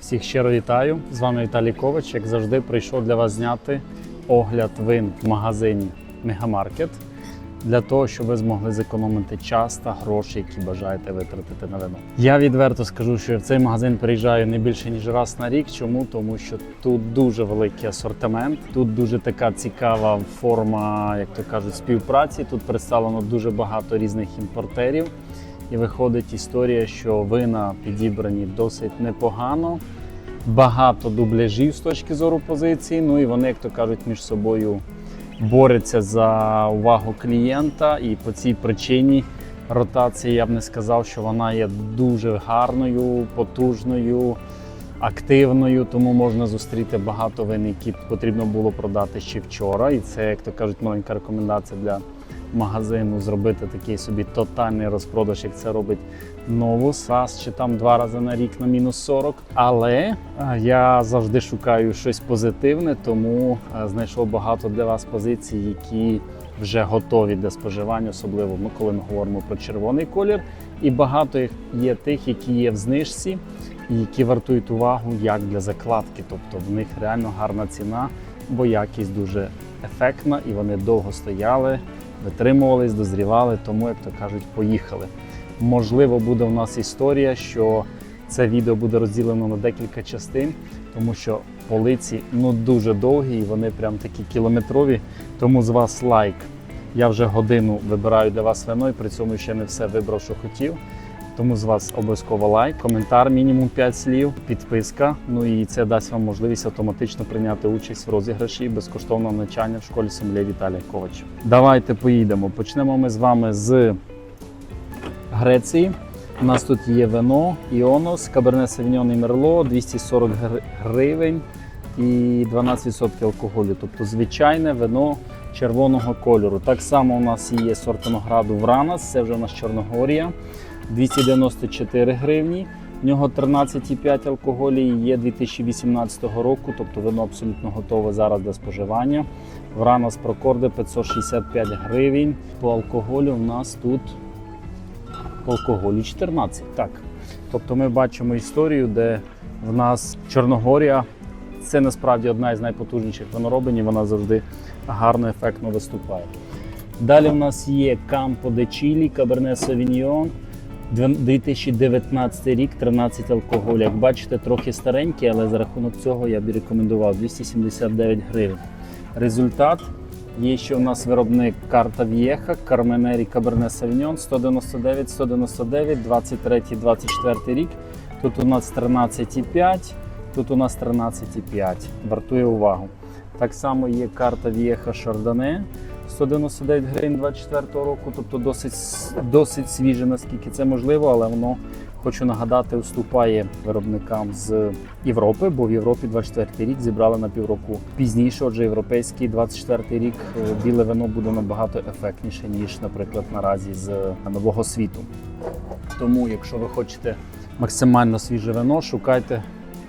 Всіх щиро вітаю. З вами Віталій Ковач. Як завжди, прийшов для вас зняти огляд вин в магазині Мегамаркет для того, щоб ви змогли зекономити час та гроші, які бажаєте витратити на вино. Я відверто скажу, що в цей магазин приїжджаю не більше ніж раз на рік. Чому? Тому що тут дуже великий асортимент, тут дуже така цікава форма, як то кажуть, співпраці. Тут представлено дуже багато різних імпортерів. І виходить історія, що вина підібрані досить непогано, багато дубляжів з точки зору позиції. Ну і вони, як то кажуть, між собою борються за увагу клієнта. І по цій причині ротації я б не сказав, що вона є дуже гарною, потужною, активною. Тому можна зустріти багато вин, які потрібно було продати ще вчора. І це, як то кажуть, маленька рекомендація для магазину зробити такий собі тотальний розпродаж, як це робить Новус, раз чи там два рази на рік на мінус 40. Але е, я завжди шукаю щось позитивне, тому е, знайшов багато для вас позицій, які вже готові для споживання, особливо ми, коли ми говоримо про червоний колір. І багато їх є тих, які є в знижці, і які вартують увагу як для закладки. Тобто в них реально гарна ціна, бо якість дуже ефектна і вони довго стояли витримувались, дозрівали, тому, як то кажуть, поїхали. Можливо, буде в нас історія, що це відео буде розділено на декілька частин, тому що полиці ну дуже довгі і вони прям такі кілометрові. Тому з вас лайк. Я вже годину вибираю для вас вино і при цьому ще не все вибрав, що хотів. Тому з вас обов'язково лайк, коментар, мінімум 5 слів, підписка. Ну і це дасть вам можливість автоматично прийняти участь в розіграші безкоштовного навчання в школі сомлє Віталія Ковача. Давайте поїдемо. Почнемо ми з вами з Греції. У нас тут є вино Іонос, Каберне Савіньон і Мерло, 240 гривень і 12% алкоголю. Тобто звичайне вино червоного кольору. Так само у нас є сорт Вранас, це вже у нас Чорногорія. 294 гривні. В нього 13,5 алкоголю і є 2018 року, тобто вино абсолютно готове зараз для споживання. Вранас Прокорде 565 гривень. По алкоголю в нас тут алкоголю 14. Так. Тобто ми бачимо історію, де в нас Чорногорія це насправді одна із найпотужніших виноробень, і вона завжди гарно, ефектно виступає. Далі в нас є Campo de Chili, Cabernet Sauvignon, 2019 рік, 13 алкоголю. Як бачите, трохи старенький, але за рахунок цього я б рекомендував 279 гривень. Результат є ще у нас виробник Карта В'єха, Карменері Cabernet Sauvignon 199, 199, 23, 24 рік. Тут у нас 13,5, тут у нас 13,5. Вартує увагу. Так само є карта В'єха Шардоне 199 гривень 24 року, тобто досить, досить свіже, наскільки це можливо, але воно, хочу нагадати, уступає виробникам з Європи, бо в Європі 24 рік зібрали на півроку пізніше. Отже, європейський 24 рік е, біле вино буде набагато ефектніше, ніж, наприклад, наразі з нового світу. Тому, якщо ви хочете максимально свіже вино, шукайте.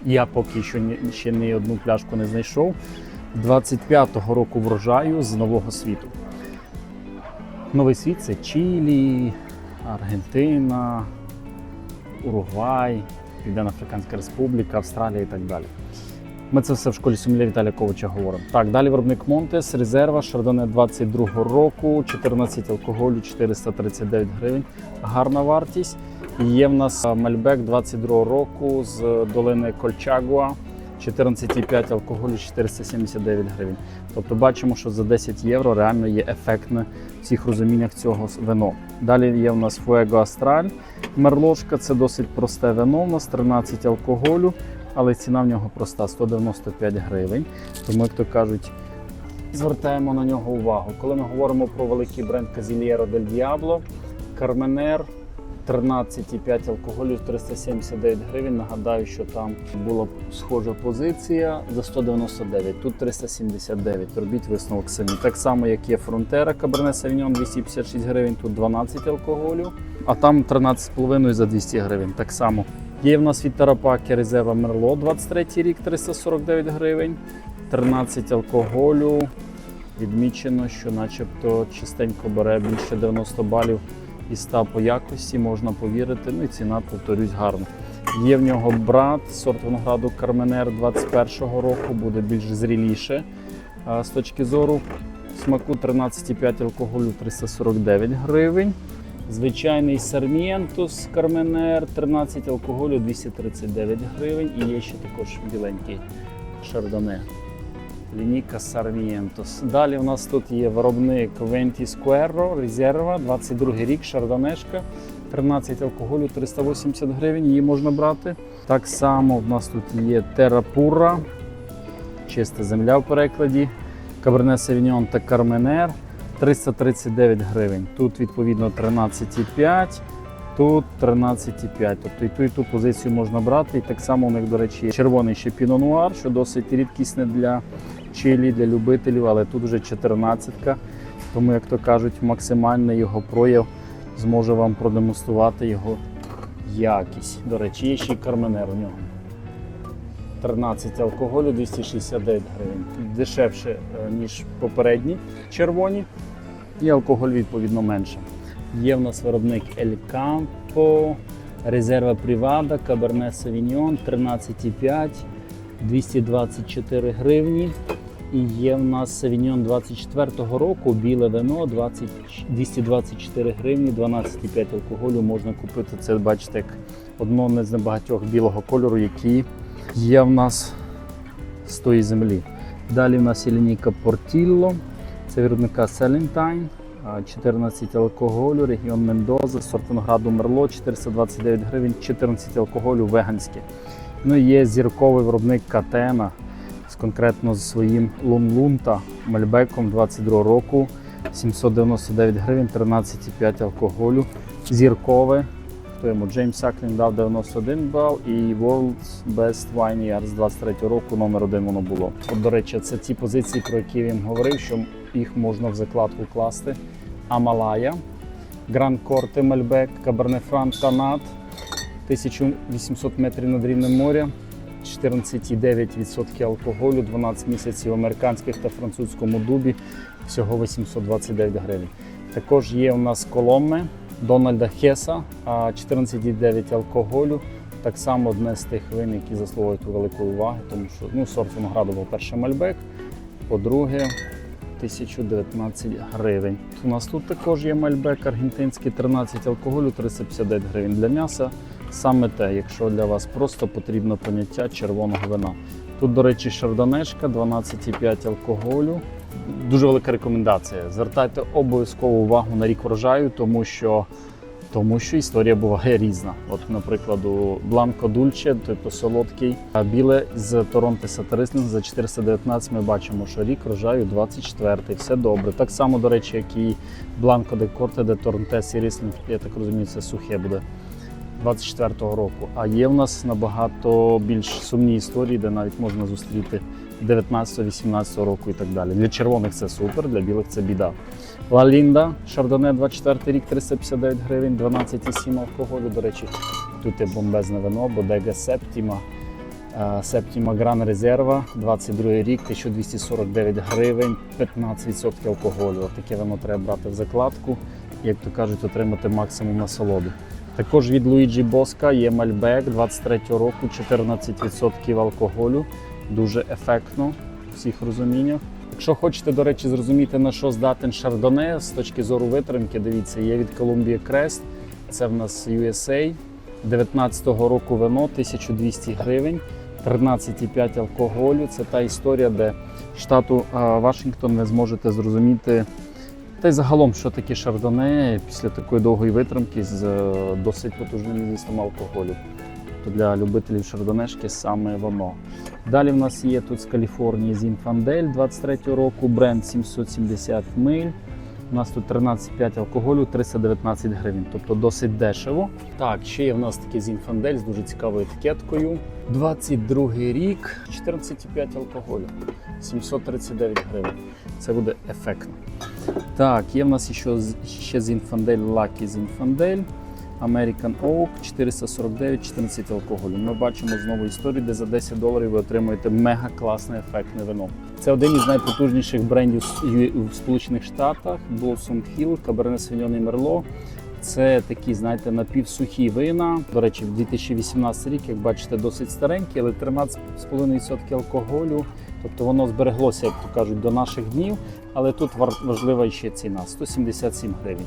Я поки що ні- ще ні одну пляшку не знайшов. 25-го року врожаю з нового світу. Новий світ це Чилі, Аргентина, Уругвай, Південно-Африканська Республіка, Австралія і так далі. Ми це все в школі Сомлія Віталія Ковича говоримо. Так, далі виробник Монтес, резерва, Шардоне 22-го року, 14 алкоголю, 439 гривень. Гарна вартість. І є в нас Мальбек 22-го року з долини Кольчагуа, 14,5 алкоголю, 479 гривень. Тобто бачимо, що за 10 євро реально є ефектне в всіх розуміннях цього вино. Далі є в нас Fuego Astral. Мерлошка це досить просте вино. У нас 13 алкоголю, але ціна в нього проста 195 гривень. Тому, як то кажуть, звертаємо на нього увагу. Коли ми говоримо про великий бренд Casiliero del Diablo, Carmener 13,5 алкоголю 379 гривень. Нагадаю, що там була схожа позиція за 199, тут 379. Робіть висновок самі. Так само, як є Frontera Cabernet Sauvignon 256 гривень, тут 12 алкоголю, а там 13,5 за 200 гривень. Так само. Є в нас від Тарапаки резерва Мерло 23 рік 349 гривень, 13 алкоголю. Відмічено, що начебто чистенько бере більше 90 балів і 100 по якості, можна повірити. Ну і ціна, повторюсь, гарна. Є в нього брат, сорт винограду Карменер 21-го року, буде більш зріліше з точки зору смаку 13,5 алкоголю 349 гривень. Звичайний Сармієнтус Карменер 13 алкоголю 239 гривень. І є ще також біленький Шардоне. Лінійка Sarmientos. Далі у нас тут є виробник Venti Squerro, Резерва, 22 рік, Шардонешка, 13 алкоголю, 380 гривень, її можна брати. Так само в нас тут є Pura, чиста земля в перекладі, Cabernet Sauvignon та Carmener, 339 гривень. Тут відповідно 13,5. Тут 13,5. Тобто і ту, і ту позицію можна брати. І так само у них, до речі, є червоний ще Noir, що досить рідкісне для чилі, для любителів, але тут вже 14-ка. Тому, як то кажуть, максимальний його прояв зможе вам продемонструвати його якість. До речі, є ще й карменер у нього. 13 алкоголю 269 гривень. Дешевше, е, ніж попередні червоні. І алкоголь відповідно менше. Є в нас виробник El Campo, Резерва Привада, Cabernet Sauvignon 13,5, 224 гривні. І є в нас Sauvignon 24-го року, біле вино 20, 224 гривні, 12,5 алкоголю можна купити. Це бачите, як одно з небагатьох білого кольору, які є в нас з тої землі. Далі в нас є лінійка Portillo, це виробника Селентайн. 14 алкоголю, регіон Мендоза, сорт винограду Мерло, 429 гривень, 14 алкоголю веганське. Ну і є зірковий виробник Катена, конкретно з своїм Лунлунта Мальбеком 22 року, 799 гривень, 13,5 алкоголю. Зіркове. Хто йому Джеймс Саклін дав 91 бал і World's Best Wine Year з 23 року номер один воно було. От, до речі, це ті позиції, про які вам говорив, що їх можна в закладку класти. Амалая, Гранд Корте Мальбек, Каберне Франк Танат, 1800 метрів над рівнем моря, 14,9% алкоголю, 12 місяців американських та французькому дубі, всього 829 гривень. Також є у нас коломи Дональда Хеса, а 14,9 алкоголю. Так само одне з тих вин, які заслуговують великої уваги, тому що ну, сорт винограду був перший Мальбек, по-друге, 1019 гривень. У нас тут також є мальбек аргентинський 13 алкоголю, 359 гривень для м'яса. Саме те, якщо для вас просто потрібно поняття червоного вина. Тут, до речі, шардонешка, 12,5 алкоголю. Дуже велика рекомендація. Звертайте обов'язково увагу на рік врожаю, тому що тому що історія буває різна. От, наприклад, Бланко Дульче, тобто солодкий, а біле з Торонто Сатарислінг за 419 ми бачимо, що рік врожаю 24-й, все добре. Так само, до речі, як і Бланко де Корте де Торонте Сіріслінг, я так розумію, це сухе буде 24-го року. А є в нас набагато більш сумні історії, де навіть можна зустріти 19-18 року і так далі. Для червоних це супер, для білих це біда. Ла Лінда, Шардоне 24 рік, 359 гривень, 12,7 алкоголю. До речі, тут є бомбезне вино, Бодега Септіма. Септіма Гран Резерва, 22 рік, 1249 гривень, 15% алкоголю. Таке вино треба брати в закладку, як то кажуть, отримати максимум насолоди. Також від Луїджі Боска є Мальбек 23 року, 14% алкоголю. Дуже ефектно в всіх розуміннях. Якщо хочете, до речі, зрозуміти, на що здатен Шардоне з точки зору витримки, дивіться, є від Columbia Crest, це в нас USA, 19-го року вино, 1200 гривень, 13,5 алкоголю. Це та історія, де штату Вашингтон ви зможете зрозуміти. Та й загалом, що таке шардоне після такої довгої витримки з е, досить потужним змістом алкоголю. То для любителів шардонешки саме воно. Далі в нас є тут з Каліфорнії Зінфандель 23-го року, бренд 770 миль. У нас тут 13,5 алкоголю, 319 гривень, тобто досить дешево. Так, ще є в нас такий Зінфандель з дуже цікавою етикеткою. 22 рік, 14,5 алкоголю, 739 гривень. Це буде ефектно. Так, є в нас ще, ще Зінфандель лакі Зінфандель. American Oak 449, 14 алкоголю. Ми бачимо знову історію, де за 10 доларів ви отримуєте мега класне ефектне вино. Це один із найпотужніших брендів в Сполучених Штатах. Blossom Hill, Cabernet Sauvignon і Merlot. Це такі, знаєте, напівсухі вина. До речі, 2018 рік, як бачите, досить старенький, але 13,5% алкоголю. Тобто воно збереглося, як то кажуть, до наших днів. Але тут важлива ще ціна 177 гривень.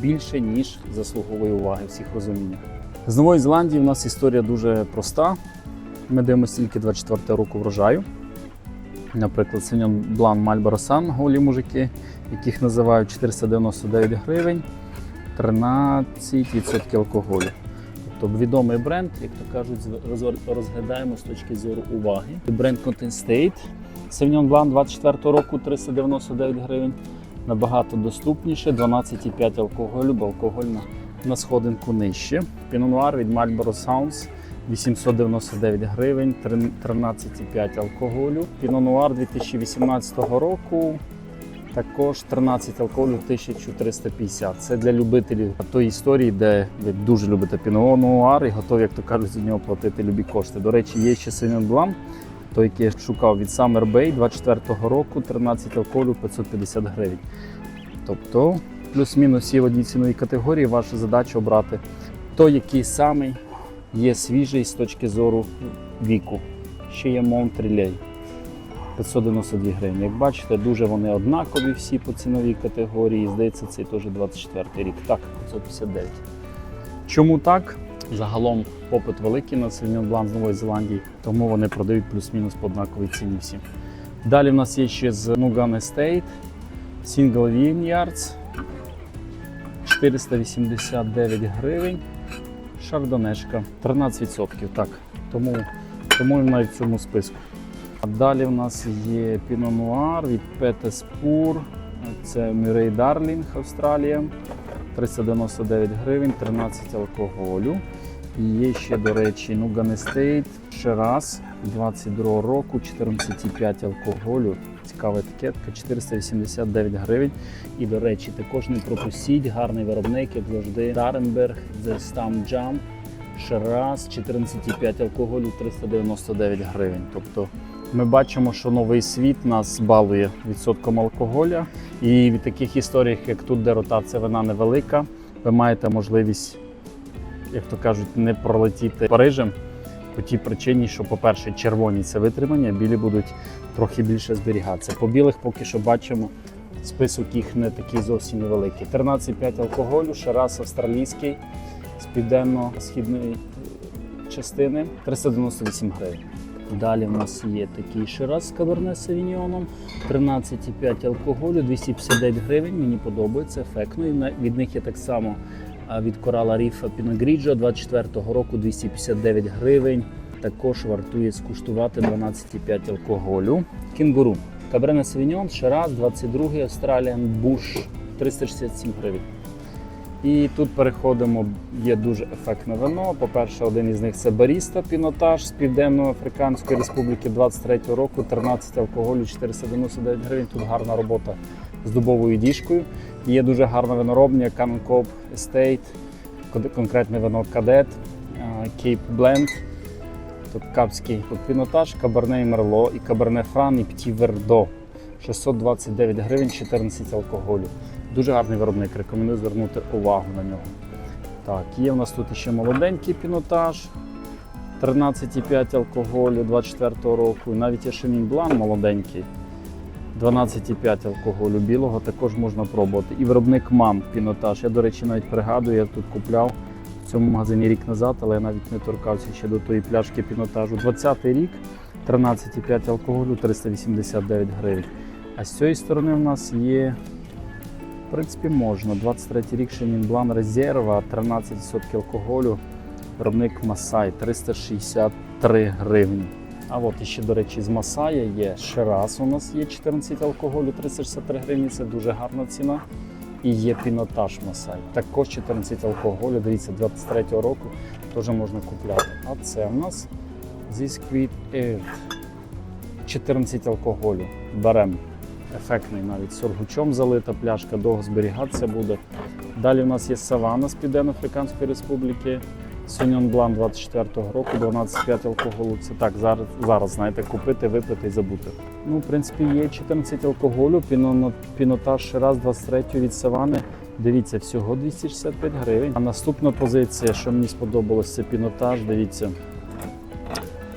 Більше, ніж заслуговує уваги всіх розуміннях. З Нової Зеландії в нас історія дуже проста. Ми дивимося тільки 24 року врожаю. Наприклад, Синьон Блан Мальборо Сан, голі мужики, яких називають 499 гривень, 13% алкоголю. Тобто відомий бренд, як то кажуть, розглядаємо з точки зору уваги. Бренд Content State. Sauvignon Blanc 24 року 399 гривень. Набагато доступніше, 12,5 алкоголю, бо алкоголь на, на сходинку нижче. Noir від Marlboro Sounds 899 гривень, 13,5 алкоголю. Noir 2018 року також 13 алкоголю 1350. Це для любителів тої історії, де ви дуже любите Noir і готові, як то кажуть, за нього платити любі кошти. До речі, є ще Sauvignon Blanc, той, який я шукав від Summer Bay 24 року, 13 алкоголю 550 гривень. Тобто, плюс-мінус всі в одній ціновій категорії, ваша задача обрати той, який самий є свіжий з точки зору віку. Ще є Монтрілей. 592 гривні. Як бачите, дуже вони однакові всі по ціновій категорії. Здається, цей теж 24 рік. Так, 559. Чому так? Загалом попит великий на Sauvignon Blanc з Нової Зеландії, тому вони продають плюс-мінус по однаковій ціні всі. Далі в нас є ще з Nugan Estate Single Vineyards 489 гривень. Шардонешка 13%. Так, тому, тому і навіть в цьому списку. А Далі в нас є Pinot Noir від Pur. Це Murray Darling Австралія. 399 гривень, 13 алкоголю. І є ще, до речі, Nugan Estate Shiraz 22 року, 14,5 алкоголю. Цікава етикетка, 489 гривень. І, до речі, також не пропустіть гарний виробник, як завжди. Даренберг, The Stam Jump. Shiraz 14,5 алкоголю 399 гривень. Тобто ми бачимо, що новий світ нас балує відсотком алкоголя. І від таких історій, як тут, де ротація вина невелика, ви маєте можливість, як то кажуть, не пролетіти Парижем по тій причині, що, по-перше, червоні це витримання, білі будуть трохи більше зберігатися. По білих поки що бачимо. Список їх не такий зовсім невеликий. 13,5 алкоголю, Шарас австралійський з південно-східної е, частини 398 гривень. Далі в нас є такий шираз з каберне савіньйоном, 13,5 алкоголю, 259 гривень. Мені подобається, ефектно. І від них є так само від Корала Ріфа Піногріджо 24-го року 259 гривень. Також вартує скуштувати 12,5 алкоголю. Кінгуру. Каберне Савіньон, Шираз, 22-й Australian Bush 367 гривень. І тут переходимо, є дуже ефектне вино. По-перше, один із них це Баріста Пінотаж з Південно-Африканської Республіки 23 року, 13 алкоголю, 499 гривень. Тут гарна робота з дубовою діжкою. Є дуже гарна виноробня Cope Estate, кон- конкретне вино Кадет, Cape Blend. Тут капський пінотаж, Каберне і Мерло, і Каберне Фран, і Пті Вердо. 629 гривень, 14 алкоголю. Дуже гарний виробник, рекомендую звернути увагу на нього. Так, є в нас тут ще молоденький пінотаж, 13,5 алкоголю 24 року. І навіть є Шемін Блан молоденький, 12,5 алкоголю білого також можна пробувати. І виробник мам пінотаж. Я, до речі, навіть пригадую, я тут купляв в цьому магазині рік назад, але я навіть не торкався ще до тої пляшки пінотажу. 20-й рік, 13,5 алкоголю, 389 гривень. А з цієї сторони в нас є в принципі, можна. 23 рік Шенін Блан Резерва, 13% алкоголю. Виробник Масай 363 гривні. А от іще, до речі, з Масая є Шираз. У нас є 14 алкоголю, 363 гривні. Це дуже гарна ціна. І є пінотаж Масай. Також 14 алкоголю. Дивіться, 23 року теж можна купляти. А це у нас зі Squid Earth. 14 алкоголю. Беремо ефектний навіть сургучом залита пляшка, довго зберігатися буде. Далі у нас є савана з Південно-Африканської Республіки. Суньон Блан 24-го року, 12,5 алкоголю. Це так, зараз, зараз знаєте, купити, випити і забути. Ну, в принципі, є 14 алкоголю, піно- пінотаж Шираз 23 від Савани Дивіться, всього 265 гривень. А наступна позиція, що мені сподобалось, це пінотаж. Дивіться.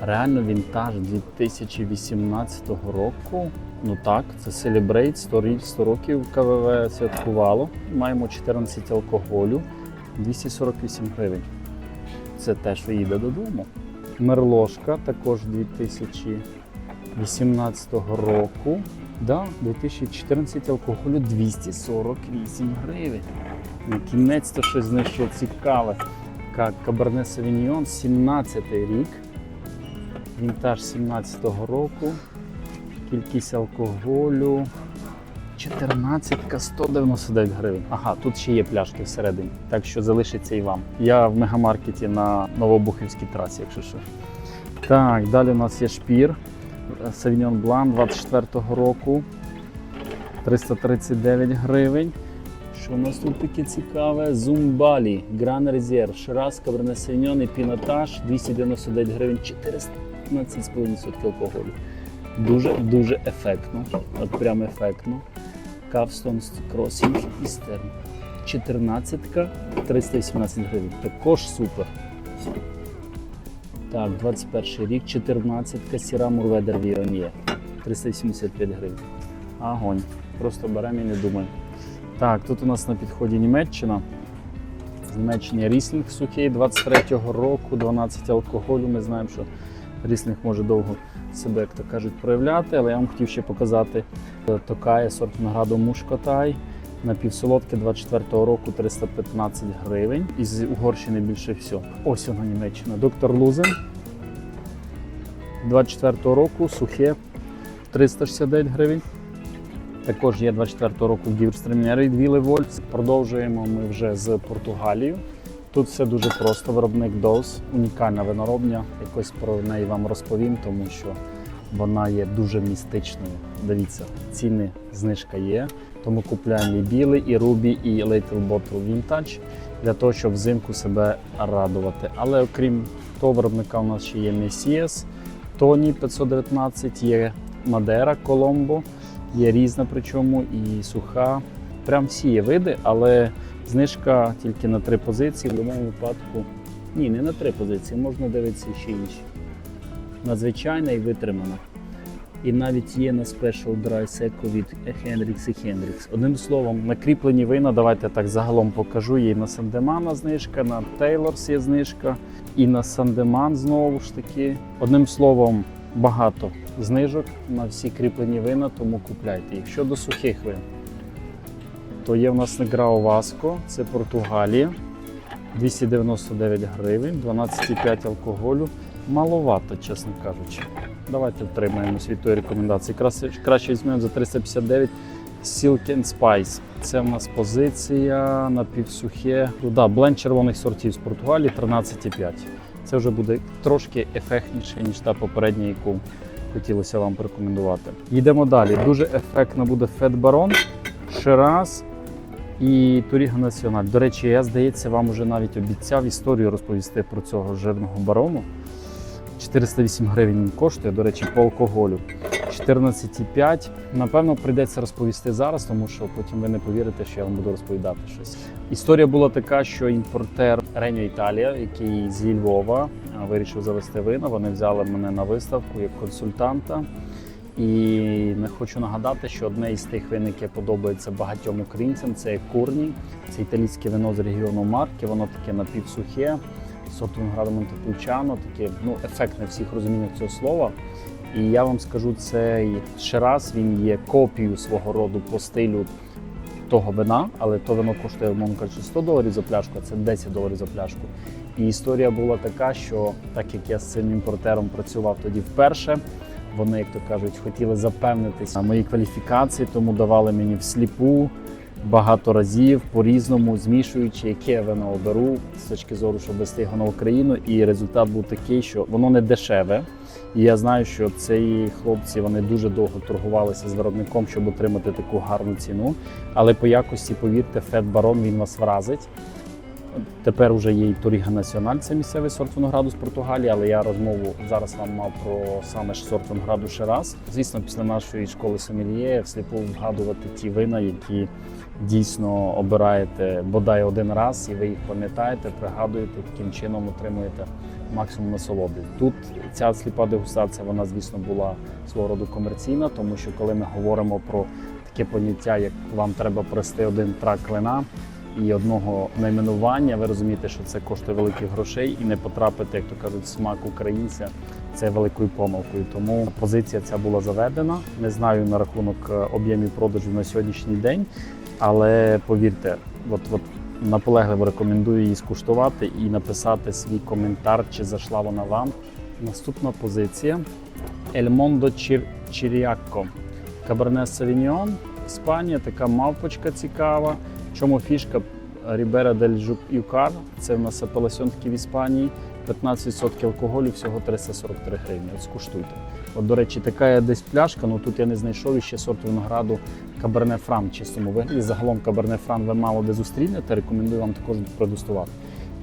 Реально вінтаж 2018 року. Ну так, це Celebrate 100 рі- 100 років КВВ святкувало. Маємо 14 алкоголю, 248 гривень. Це те, що їде додому. Мерложка також 2018 року. Да, 2014 алкоголю 248 гривень. На кінець то щось знайшло цікаве. Каберне Савіньйон, 17 рік. Вінтаж 17-го року. Кількість алкоголю 14 199 гривень. Ага, тут ще є пляшки всередині, так що залишиться і вам. Я в мегамаркеті на Новобухівській трасі, якщо що. Так, далі у нас є шпір. Савіньон Блан 24-го року. 339 гривень. Що у нас тут таке цікаве? Зумбалі, Гран Резерв, Шираз, Каберне Савіньон і Пінотаж 299 гривень, 14,5% алкоголю. Дуже дуже ефектно. От прям ефектно. Кавстон Crossing і Стерн. 14 318 гривень. Також супер. Так, 21 рік, 14-ка Сіра Мурведер Віонє. 375 гривень. Агонь. Просто беремо і не думаємо. Так, тут у нас на підході Німеччина. З Німеччини Ріслінг сухий 23-го року, 12 алкоголю. Ми знаємо, що Ріслінг може довго себе, як то кажуть, проявляти, але я вам хотів ще показати е, Токає сорт винограду Мушкотай. Напівсолодке 24-го року 315 гривень. Із Угорщини більше всього. Ось вона Німеччина. Доктор Лузен. 24-го року сухе 369 гривень. Також є 24-го року Гіврстремєри Віле Вольц. Продовжуємо ми вже з Португалією. Тут все дуже просто. Виробник DOS, унікальна виноробня. Якось про неї вам розповім, тому що вона є дуже містичною. Дивіться, ціни знижка є. Тому купуємо і білий, і рубі, і Little Bottle Vintage для того, щоб взимку себе радувати. Але окрім того, виробника у нас ще є Messias, Тоні 519, є Мадера Коломбо, є різна, причому і суха. Прям всі є види, але знижка тільки на три позиції. В будь-якому випадку ні, не на три позиції, можна дивитися ще інші. Надзвичайна і витримана. І навіть є на Special Dry Seco від Hendrix і Hendrix. Одним словом, накріплені вина, давайте так загалом покажу. Є на Сандемана знижка, на Taylor's є знижка, і на Сандеман знову ж таки. Одним словом, багато знижок на всі кріплені вина, тому купляйте їх. Щодо сухих вин, то є в нас Неграо Васко, це Португалія. 299 гривень, 12,5 алкоголю. Маловато, чесно кажучи. Давайте втримаємось від тої рекомендації. Краще, краще візьмемо за 359 Silk and Spice. Це в нас позиція напівсухе. Ну, да, бленд червоних сортів з Португалії 13,5. Це вже буде трошки ефектніше, ніж та попередня, яку хотілося вам порекомендувати. Йдемо далі. Дуже ефектно буде Fed Baron, Shiraz і Туріга Національ. До речі, я здається, вам уже навіть обіцяв історію розповісти про цього жирного барону. 408 гривень він коштує, до речі, по алкоголю. 14,5. Напевно, прийдеться розповісти зараз, тому що потім ви не повірите, що я вам буду розповідати щось. Історія була така, що імпортер Реньо Італія, який зі Львова вирішив завести вина. Вони взяли мене на виставку як консультанта. І не хочу нагадати, що одне із тих вин, яке подобається багатьом українцям, це курні. Це італійське вино з регіону Марки. Воно таке напівсухе, сорт винограду Монтепульчано, таке ну, ефектне всіх розуміннях цього слова. І я вам скажу, цей Шираз він є копією свого роду по стилю того вина, але то вино коштує, умовно кажучи, 100 доларів за пляшку, а це 10 доларів за пляшку. І історія була така, що так як я з цим імпортером працював тоді вперше, вони, як то кажуть, хотіли запевнитися на моїй кваліфікації, тому давали мені всліпу багато разів по-різному, змішуючи, яке я вино оберу з точки зору, щоб вести його на Україну. І результат був такий, що воно не дешеве. І я знаю, що ці хлопці вони дуже довго торгувалися з виробником, щоб отримати таку гарну ціну. Але по якості, повірте, Фед Барон він вас вразить. Тепер вже є і Торіга Національ, це місцевий сорт винограду з Португалії, але я розмову зараз вам мав про саме ж сорт винограду ще раз. Звісно, після нашої школи сомельє всліпу вгадувати ті вина, які дійсно обираєте бодай один раз, і ви їх пам'ятаєте, пригадуєте, таким чином отримуєте максимум насолоди. Тут ця сліпа дегустація, вона, звісно, була свого роду комерційна, тому що коли ми говоримо про таке поняття, як вам треба прости один трак вина і одного найменування, ви розумієте, що це коштує великих грошей і не потрапити, як то кажуть, в смак українця. Це великою помилкою. Тому позиція ця була заведена. Не знаю на рахунок е, об'ємів продажів на сьогоднішній день, але повірте, от, от наполегливо рекомендую її скуштувати і написати свій коментар, чи зайшла вона вам. Наступна позиція El Mondo Chir-. Каберне Савіньон, Іспанія, така мавпочка цікава. Чому фішка Рібера дель Юкар, це в нас апеласьон в Іспанії. 15% алкоголю, всього 343 гривні. От скуштуйте. От, до речі, така є десь пляшка, ну тут я не знайшов ще сорт винограду Каберне Фран в чистому вигляді. Загалом Каберне Фран ви мало де зустрінете, рекомендую вам також продегустувати.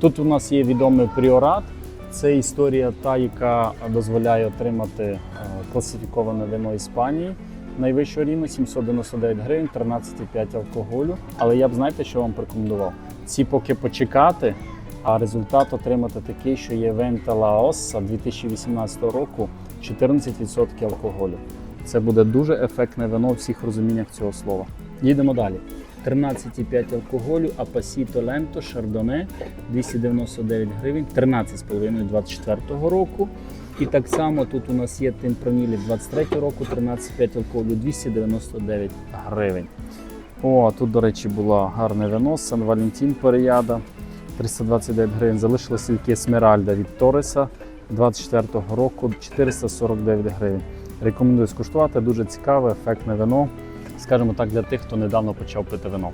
Тут у нас є відомий пріорат. Це історія та, яка дозволяє отримати е, класифіковане вино Іспанії. Найвищого рівня 799 гривень, 13,5 алкоголю. Але я б знаєте, що вам порекомендував? Ці поки почекати, а результат отримати такий, що є Вента Лаоса 2018 року 14% алкоголю. Це буде дуже ефектне вино у всіх розуміннях цього слова. Їдемо далі. 13,5 алкоголю, Апасіто Ленто, Шардоне 299 гривень, 13,5 24 року. І так само тут у нас є Темпранілі 23 року, 13,5 алкоголю, 299 гривень. О, тут, до речі, було гарне вино, Сан Валентін Переяда, 329 гривень. Залишилось тільки Смеральда від Тореса 24-го року, 449 гривень. Рекомендую скуштувати, дуже цікаве, ефектне вино. Скажімо так, для тих, хто недавно почав пити вино.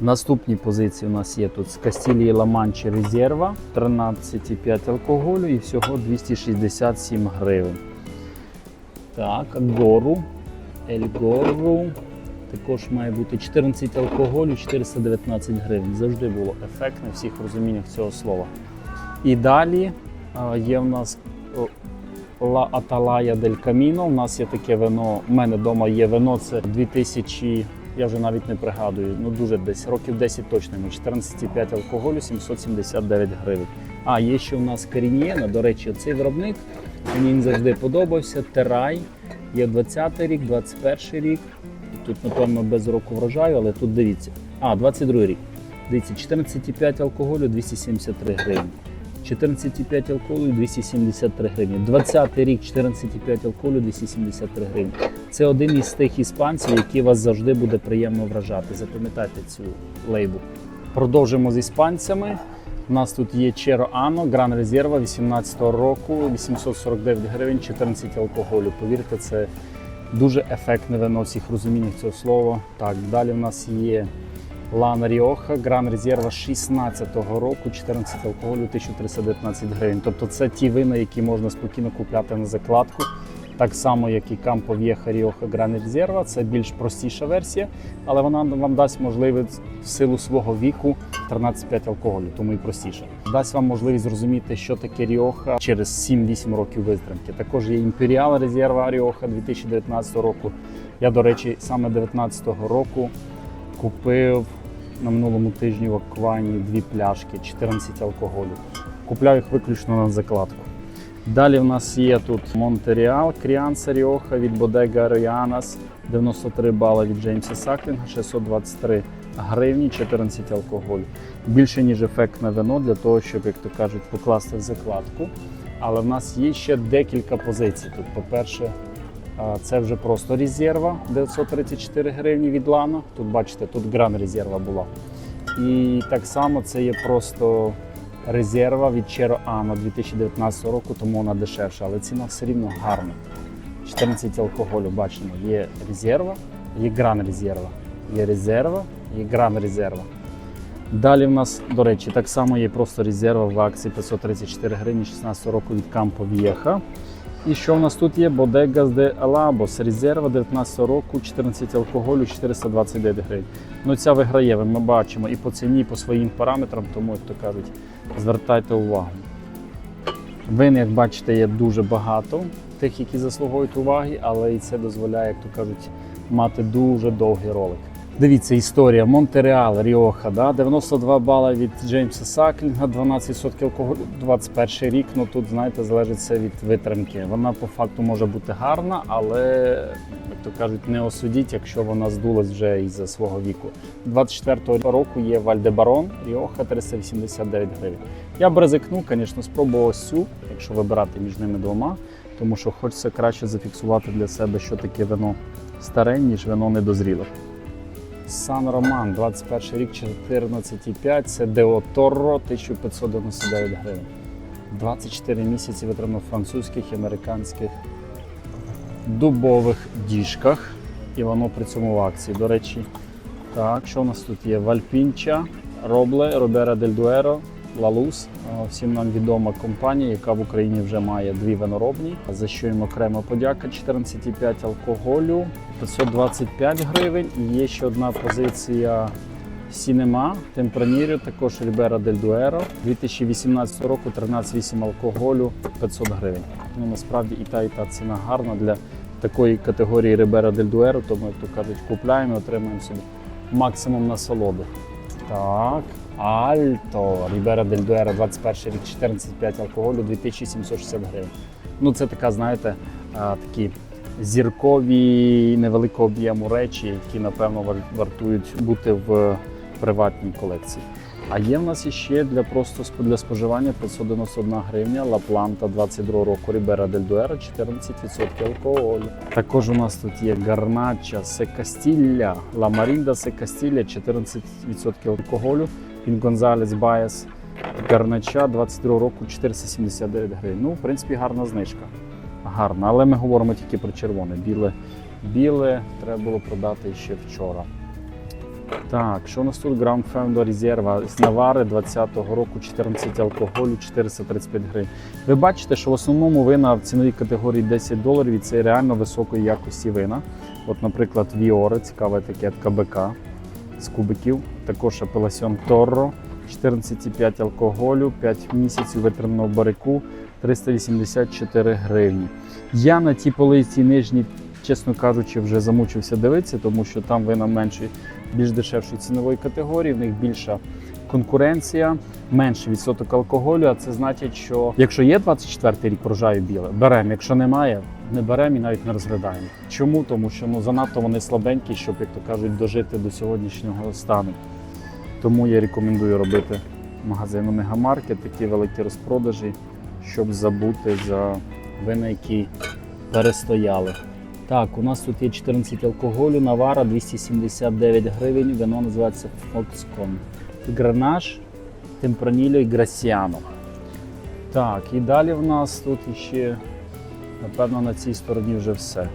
В наступній позиції у нас є тут з Кастілії Ла-Манчі Резерва, 13,5 алкоголю і всього 267 гривень. Так, Гору. Ель Гору. Також має бути 14 алкоголю, 419 гривень. Завжди було ефектне в всіх розуміннях цього слова. І далі є в нас Ла Аталая дель Каміно. У нас є таке вино. У мене вдома є вино. Це 2000, я вже навіть не пригадую. Ну дуже десь років 10 точно. 14,5 алкоголю, 779 гривень. А є ще у нас Карінєна. До речі, цей виробник мені завжди подобався. Терай. Є 20-й рік, 21 рік. Тут, напевно, без року врожаю, але тут дивіться. А, 22 рік. Дивіться, 14,5 алкоголю 273 гривні. 14,5 алкоголю 273 гривні. 20-й рік 14,5 алкоголю 273 гривні. Це один із тих іспанців, який вас завжди буде приємно вражати. Запам'ятайте цю лейбу. Продовжимо з іспанцями. У нас тут є Черо Ано, Гран Резерва 18-го року, 849 гривень, 14 алкоголю. Повірте, це дуже ефектне вино всіх розуміннях цього слова. Так, далі в нас є Лана Ріоха, Гран Резерва 16-го року, 14 алкоголю, 1319 гривень. Тобто це ті вина, які можна спокійно купляти на закладку. Так само, як і Campo Vieja Rioja Gran Reserva, це більш простіша версія, але вона вам дасть можливість в силу свого віку 13,5 алкоголю, тому і простіше. Дасть вам можливість зрозуміти, що таке Ріоха через 7-8 років витримки. Також є Imperial Reserva Ріоха 2019 року. Я, до речі, саме 2019 року купив на минулому тижні в Аквані дві пляшки, 14 алкоголю. Купляю їх виключно на закладку. Далі в нас є тут Монтеріал, Кріанса Ріоха від Bodega Royanas, 93 бали від Джеймса Саклінга, 623 гривні, 14 алкоголь. Більше ніж ефектне вино для того, щоб, як то кажуть, покласти в закладку. Але в нас є ще декілька позицій. Тут, по-перше, це вже просто резерва 934 гривні від Лана. Тут бачите, тут гран резерва була. І так само це є просто резерва від Черо Ано 2019 року, тому вона дешевша, але ціна все рівно гарна. 14 алкоголю бачимо. Є резерва, є гран резерва. Є резерва, є гран резерва. Далі в нас, до речі, так само є просто резерва в акції 534 гривні 16 року від Campo Vieja. І що в нас тут є? Bodegas de Alabos, резерва 19 року, 14 алкоголю, 429 гривень. Ну ця виграє, ми бачимо і по ціні, і по своїм параметрам, тому, як то кажуть, звертайте увагу. Вин, як бачите, є дуже багато тих, які заслуговують уваги, але і це дозволяє, як то кажуть, мати дуже довгий ролик. Дивіться, історія Монтереал, Ріоха, да? 92 бали від Джеймса Саклінга, 12% алкоголю, 21 рік. Ну тут, знаєте, залежить все від витримки. Вона по факту може бути гарна, але, як то кажуть, не осудіть, якщо вона здулась вже із-за свого віку. 24-го року є Вальдебарон, Ріоха 389 гривень. Я б ризикнув, звісно, спробував ось цю, якщо вибирати між ними двома, тому що хочеться краще зафіксувати для себе, що таке вино старе, ніж вино недозріле. Сан Роман, 21 рік, 14,5, це Део Торро, 1599 гривень. 24 місяці витримав французьких і американських дубових діжках. І воно при цьому в акції. До речі, так, що у нас тут є? Вальпінча, Робле, Робера Дель Дуеро, Лалус. Е, Всім нам відома компанія, яка в Україні вже має дві виноробні, за що їм окрема подяка. 14,5 алкоголю, 525 гривень. І є ще одна позиція Сінема Темпраніріо, також Рібера Дель Дуеро. 2018 року 13,8 алкоголю, 500 гривень. Ну насправді і та, і та ціна гарна для такої категорії Рибера Дель Дуеро, тому як то кажуть, купляємо і отримуємо собі максимум насолоди. Так, Альто, Рібера Дель Дуеро, 21 рік, 14,5 алкоголю, 2760 гривень. Ну, це така, знаєте, такі зіркові невеликого об'єму речі, які, напевно, вар- вартують бути в приватній колекції. А є в нас іще для просто для споживання 591 гривня Ла Планта 22 року Рібера Дель Дуеро 14% алкоголю. Також у нас тут є Гарнача Секастілля, Ла Марінда Секастілля 14% алкоголю. Він Гонзалес Баяс Гарнача 22 року 479 гривень. Ну, в принципі, гарна знижка. Гарна, але ми говоримо тільки про червоне. Біле, біле треба було продати ще вчора. Так, що у нас тут? Грам Фендо Резерва з Навари 20-го року 14 алкоголю, 435 гривень. Ви бачите, що в основному вина в ціновій категорії 10 доларів і це реально високої якості вина. От, наприклад, Віоре, цікава етикетка БК з кубиків. Також апеласьон Торро, 14,5 алкоголю, 5 місяців витриманого барику, 384 гривні. Я на тій полиці нижній, чесно кажучи, вже замучився дивитися, тому що там вина менші, більш дешевшої цінової категорії, в них більша конкуренція, менший відсоток алкоголю. А це значить, що якщо є 24 рік врожаю біле, беремо. Якщо немає, не беремо і навіть не розглядаємо. Чому? Тому що ну занадто вони слабенькі, щоб, як то кажуть, дожити до сьогоднішнього стану. Тому я рекомендую робити магазину Мегамаркет, такі великі розпродажі, щоб забути за вина, які перестояли. Так, у нас тут є 14 алкоголю, Навара 279 гривень, вино називається Foxconn. Гранаж, Темпраніло і Грасіано. Так, і далі в нас тут ще, напевно, на цій стороні вже все.